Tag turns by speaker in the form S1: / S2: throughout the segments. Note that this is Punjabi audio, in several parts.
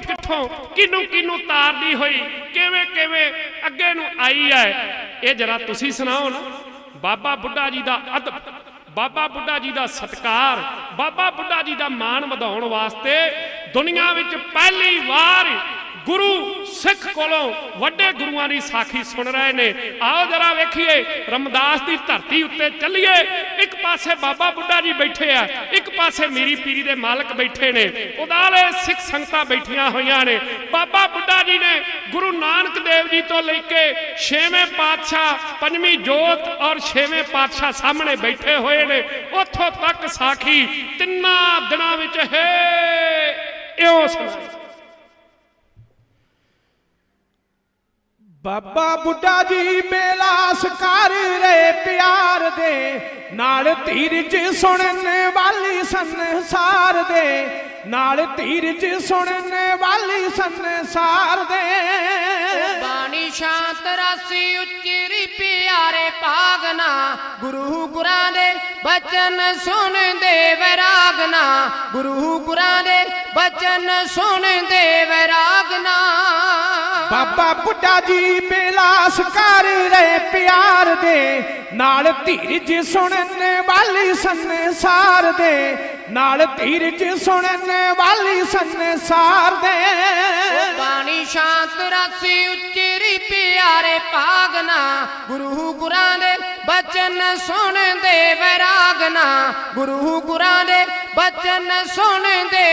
S1: ਕਿੱਥੋਂ ਕਿੱਥੋਂ? ਕਿਨੂੰ ਕਿਨੂੰ ਤਾਰਦੀ ਹੋਈ? ਕਿਵੇਂ ਕਿਵੇਂ? ਅੱਗੇ ਨੂੰ ਆਈ ਹੈ ਇਹ ਜਰਾ ਤੁਸੀਂ ਸੁਣਾਓ ਨਾ। ਬਾਬਾ ਬੁੱਢਾ ਜੀ ਦਾ ਅਦਬ, ਬਾਬਾ ਬੁੱਢਾ ਜੀ ਦਾ ਸਤਕਾਰ, ਬਾਬਾ ਬੁੱਢਾ ਜੀ ਦਾ ਮਾਣ ਵਧਾਉਣ ਵਾਸਤੇ ਦੁਨੀਆ ਵਿੱਚ ਪਹਿਲੀ ਵਾਰ ਗੁਰੂ ਸਿੱਖ ਕੋਲੋਂ ਵੱਡੇ ਗੁਰੂਆਂ ਦੀ ਸਾਖੀ ਸੁਣ ਰਹੇ ਨੇ। ਆਓ ਜਰਾ ਵੇਖੀਏ, ਰਮਦਾਸ ਦੀ ਧਰਤੀ ਉੱਤੇ ਚੱਲੀਏ। ਇੱਕ ਪਾਸੇ ਬਾਬਾ ਬੁੱਢਾ ਜੀ ਬੈਠੇ ਆ, ਇੱਕ ਪਾਸੇ ਮੀਰੀ ਪੀਰੀ ਦੇ ਮਾਲਕ ਬੈਠੇ ਨੇ। ਉਦਾਲੇ ਸਿੱਖ ਸੰਗਤਾਂ ਬੈਠੀਆਂ ਹੋਈਆਂ ਨੇ। ਬਾਬਾ ਬੁੱਢਾ ਜੀ ਨੇ ਗੁਰੂ ਨਾਨਕ ਦੇਵ ਜੀ ਤੋਂ ਲੈ ਕੇ ਛੇਵੇਂ ਪਾਤਸ਼ਾਹ, ਪੰਜਵੀਂ ਜੋਤ ਔਰ ਛੇਵੇਂ ਪਾਤਸ਼ਾਹ ਸਾਹਮਣੇ ਬੈਠੇ ਹੋਏ ਨੇ। ਉੱਥੋਂ ਤੱਕ ਸਾਖੀ ਤਿੰਨਾਂ ਦਿਨਾਂ ਵਿੱਚ ਹੈ, ਇਉਂ ਸੁਣਾਈ।
S2: ਬਾਬਾ ਬੁੱਢਾ ਜੀ ਬੇਲਾਸ ਕਰ ਰੇ ਪਿਆਰ ਦੇ। ਨਾਲ ਧੀਰਜ ਸੁਣਨ ਵਾਲੀ ਸੰਸਾਰ ਦੇ। ਨਾਲ ਧੀਰਜ ਸੁਣਨ ਵਾਲੀ ਸੰਸਾਰ ਦੇ।
S3: ਬਾਣੀ ਸ਼ਾਂਤ ਰਾਸੀ ਉੱਚੀ ਪਿਆਰੇ ਪਾਗਨਾ ਗੁਰੂ ਗੁਰਾਂ ਦੇ ਬਚਨ ਸੁਣਦੇ ਵੈਰਾਗਨਾ ਗੁਰੂ ਗੁਰਾਂ ਦੇ ਬਚਨ ਸੁਣਦੇ ਵੈਰਾਗਨਾ
S2: ਬਾਬਾ ਬੁੱਢਾ ਜੀ ਬੇਲਾਸ ਕਰ ਰੇ ਪਿਆਰ ਦੇ। ਨਾਲ ਧੀਰਜ ਸੁਣਨ ਵਾਲੀ ਸੰਸਾਰ ਦੇ। ਨਾਲ ਧੀਰਜ ਸੁਣਨ ਵਾਲੀ ਸੰਸਾਰ ਦੇ।
S3: ਬਾਣੀ ਸ਼ਾਂਤ ਰਾਸੀ ਉੱਚੀ ਪਿਆਰੇ ਪਾਗਨਾ ਗੁਰੂ ਗੁਰਾਂ ਦੇ ਬਚਨ ਸੁਣਦੇ ਵੈਰਾਗਨਾ। ਗੁਰੂ ਗੁਰਾਂ ਦੇ ਬਚਨ ਸੁਣਦੇ ਵੈਰਾਗਨਾ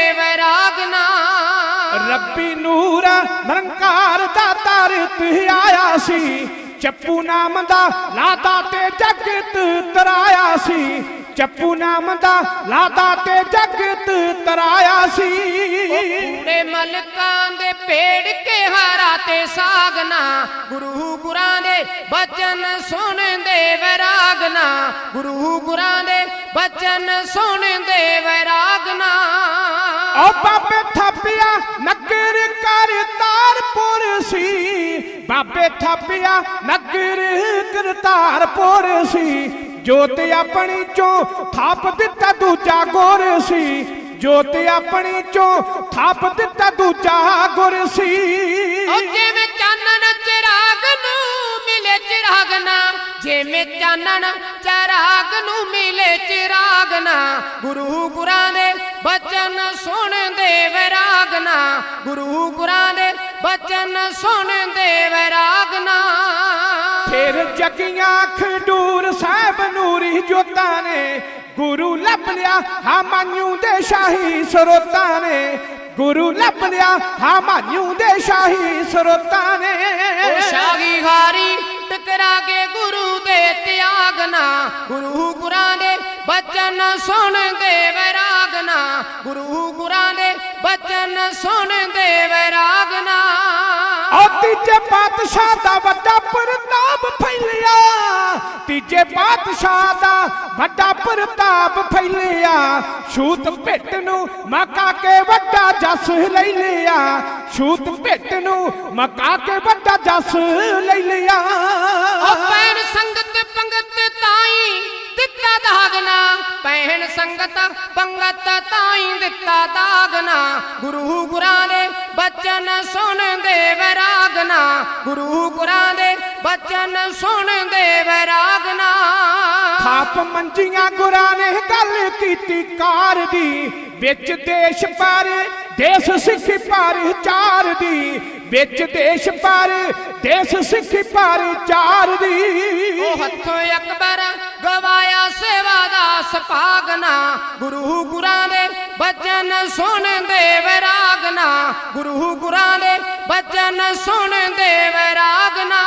S2: ਰੱਬੀ ਨੂਰ ਨਿਰੰਕਾਰ ਦਾ ਤਰਤ ਆਇਆ ਸੀ। ਚੱਪੂ ਨਾਮ ਦਾ ਲਾਦਾ ਤੇ ਜਗਤ ਤਰਾਇਆ ਸੀ। ਚੱਪੂ ਨਾਮ ਦਾ ਲਾਦਾ ਤੇ ਜਗਤ ਤਰਾਇਆ ਸੀ।
S3: ਕੂੜੇ ਮਲਕਾਂ ਦੇ ਪੇੜ ਕੇ ਹਾਰਾ ਤੇ ਸਾਗਨਾ, ਗੁਰੂ ਗੁਰਾਂ ਦੇ ਬਚਨ ਸੁਣਦੇ ਵੈਰਾਗਨਾ, ਗੁਰੂ ਗੁਰਾਂ ਦੇ ਬਚਨ ਸੁਣਦੇ
S2: ਓ ਬਾਬੇ ਥਾਪਿਆ, ਨਗਰ ਕਰਤਾਰਪੁਰ ਸੀ। ਬਾਬੇ ਥਾਪਿਆ, ਨਗਰ ਕਰਤਾਰਪੁਰ ਸੀ। ਜੋਤ ਆਪਣੀ ਚੋਂ ਥਾਪ ਦਿੱਤਾ ਦੂਜਾ ਗੁਰ ਸੀ। ਜੋਤ ਆਪਣੀ ਚੋਂ ਥਾਪ ਦਿੱਤਾ ਦੂਜਾ ਗੁਰ ਸੀ।
S3: ਉਹ ਜਿਵੇਂ ਚਾਨਣ ਚਿਰਾਗ ਨੂੰ ਮਿਲੇ ਚਿਰਾਗਨਾ ਜਿਵੇਂ ਚਾਨਣ ਚਿਰਾਗ ਨੂੰ ਮਿਲੇ ਚਿਰਾਗਨਾ ਗੁਰੂ ਗੁਰਾਂ ਦੇ ਬਚਨ ਸੁਣਦੇ ਵੈਰਾਗਨਾ ਗੁਰੂ ਗੁਰਾਂ ਦੇ ਬਚਨ ਸੁਣਦੇ ਵੈਰਾਗਨਾ
S2: ਫਿਰ ਜਗੀਆਂ ਖਡੂਰ ਸਾਹਿਬ ਨੂਰੀ ਜੋਤਾਂ ਨੇ। ਗੁਰੂ ਲੱਭ ਲਿਆ ਹਾਮਾਨੂ ਦੇ ਸ਼ਾਹੀ ਸਰੋਤਾਂ ਨੇ। ਗੁਰੂ ਲੱਭ ਲਿਆ ਹਾਮਾਨੂ ਦੇ ਸ਼ਾਹੀ ਸਰੋਤਾਂ ਨੇ।
S3: ਉਹ ਸ਼ਾਹੀ ਹਾਰੀ ਟਕਰਾ ਕੇ ਗੁਰੂ ਦੇ ਤਿਆਗਨਾ ਗੁਰਾਂ ਦੇ ਸੁਣ ਦੇਵ ਵੈਰਾਗਨਾ ਗੁਰੂ ਗੁਰਾਂ ਦੇ ਬਚਨ ਸੁਣਦੇ ਵੈਰਾਗਨਾ
S2: ਔ ਤੀਜੇ ਪਾਤਸ਼ਾਹ ਦਾ ਵੱਡਾ ਪ੍ਰਤਾਪ ਫੈਲਿਆ, ਤੀਜੇ ਪਾਤਸ਼ਾਹ ਦਾ ਵੱਡਾ ਪ੍ਰਤਾਪ ਫੈਲਿਆ। ਛੂਤ ਭਿੱਟ ਨੂੰ ਮਕਾ ਕੇ ਵੱਡਾ ਜਸ ਲੈ ਲਿਆ। ਛੂਤ ਭਿੱਟ ਨੂੰ ਮਕਾ ਕੇ ਵੱਡਾ ਜਸ ਲੈ ਲਿਆ।
S3: ਪੈਣ ਸੰਗਤ ਪੰਗਤ ਤਾਈ ਦਿੱਤਾ ਦਾਗਨਾ। ਗੁਰੂ ਗੁਰਾਂ ਦੇ ਬਚਨ ਸੁਣਦੇ ਵੈਰਾਗਨਾ ਗੁਰੂ ਗੁਰਾਂ ਦੇ ਬਚਨ ਸੁਣਦੇ ਵੈਰਾਗਨਾ
S2: ਥਾਪ ਮੰਜੀਆਂ ਗੁਰਾਂ ਨੇ ਗੱਲ ਕੀਤੀ ਕਾਰ ਦੀ। ਵਿੱਚ ਦੇਸ਼ ਪਰ ਦੇਸ਼ ਸਿੱਖੀ ਪਰ ਚਾਰ ਦੀ। ਵਿੱਚ ਦੇਸ਼ ਪਰ ਦੇਸ਼ ਸਿੱਖੀ ਪਰ ਚਾਰ ਦੀ।
S3: ਉਹ ਹੱਥੋਂ ਅਕਬਰ ਗਵਾਇਆ ਸੇਵਾ ਦਾ ਸਪਾਗਨਾ। ਗੁਰੂ ਗੁਰਾਂ ਦੇ ਬਚਨ ਸੁਣਦੇ ਵੈਰਾਗਨਾ ਗੁਰੂ ਗੁਰਾਂ ਦੇ ਬਚਨ ਸੁਣਦੇ ਵੈਰਾਗਨਾ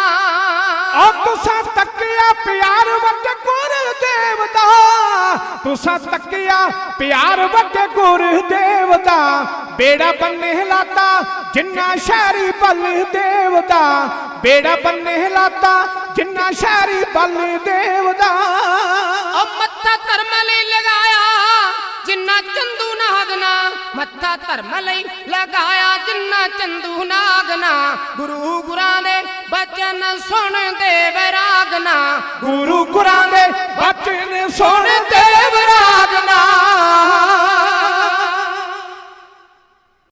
S2: ਆ ਤੁਸਾਂ ਤੱਕਿਆ ਪਿਆਰ ਵੱਡੇ ਗੁਰਦੇਵ ਦਾ। ਤੁਸਾਂ ਤੱਕਿਆ ਪਿਆਰ ਵੱਡੇ ਗੁਰਦੇਵ ਦਾ। ਬੇੜਾ ਬੰਨੇ ਲਾਤਾ ਜਿੰਨਾ ਸ਼ਹਿਰੀ ਬਲਦੇਵ ਦੇਵਤਾ ਬੇੜਾ ਬੰਨੇ ਲਾਤਾ ਜਿੰਨਾ ਸ਼ਹਿਰੀ ਬਲਦੇਵ ਦਾ।
S3: ਉਹ ਮੱਥਾ ਧਰਮ ਲਈ ਲਗਾਇਆ ਜਿੰਨਾ ਚੰਦੂ ਨਾਗਨਾ ਮੱਥਾ ਧਰਮ ਲਈ ਲਗਾਇਆ ਜਿੰਨਾ ਚੰਦੂ ਨਾਗਨਾ। ਗੁਰੂ ਗੁਰਾਂ ਦੇ ਬਚਨ ਸੁਣਦੇ ਵੈਰਾਗਨਾ।
S2: ਗੁਰੂ ਗੁਰਾਂ ਦੇ ਬਚਨ ਸੁਣ ਦੇਵ